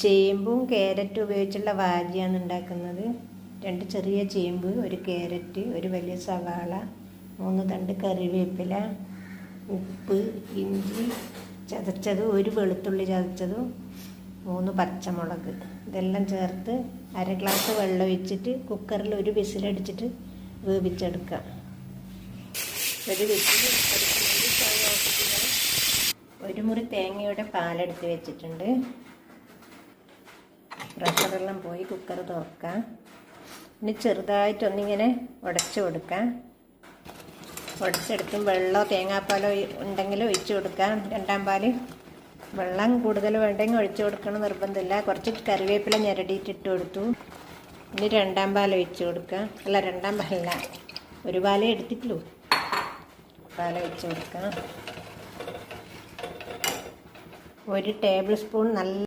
ചേമ്പും ക്യാരറ്റും ഉപയോഗിച്ചുള്ള വാജിയാണ് ഉണ്ടാക്കുന്നത്. രണ്ട് ചെറിയ ചേമ്പ് ഒരു ക്യാരറ്റ് ഒരു വലിയ സവാള മൂന്ന് തണ്ട് കറിവേപ്പില ഉപ്പ് ഇഞ്ചി ചതച്ചതും ഒരു വെളുത്തുള്ളി ചതച്ചതും മൂന്ന് പച്ചമുളക്. ഇതെല്ലാം ചേർത്ത് അര ഗ്ലാസ് വെള്ളം ഒഴിച്ചിട്ട് കുക്കറിൽ ഒരു വിസിലടിച്ചിട്ട് വേവിച്ചെടുക്കാം. ഒരു വിസിൽ. ഒരു മുറി തേങ്ങയുടെ പാലെടുത്ത് വെച്ചിട്ടുണ്ട്. പ്രഷറെല്ലാം പോയി കുക്കർ തുറക്കാം. ഇനി ചെറുതായിട്ടൊന്നിങ്ങനെ ഉടച്ചു കൊടുക്കാം. ഉടച്ചെടുത്തും വെള്ളമോ തേങ്ങാപ്പാലോ ഉണ്ടെങ്കിൽ ഒഴിച്ചു കൊടുക്കാം. രണ്ടാം പാൽ വെള്ളം കൂടുതൽ വേണ്ടെങ്കിൽ ഒഴിച്ചു കൊടുക്കണം നിർബന്ധമില്ല. കുറച്ച് കറിവേപ്പില ഞെരടിയിട്ട് ഇട്ട് കൊടുത്തു. ഇനി രണ്ടാം പാൽ ഒഴിച്ചു കൊടുക്കാം. അല്ല രണ്ടാം പാലല്ല ഒരു പാലേ എടുത്തിട്ടുള്ളൂ. പാൽ ഒഴിച്ചു കൊടുക്കാം. ഒരു ടേബിൾ സ്പൂൺ നല്ല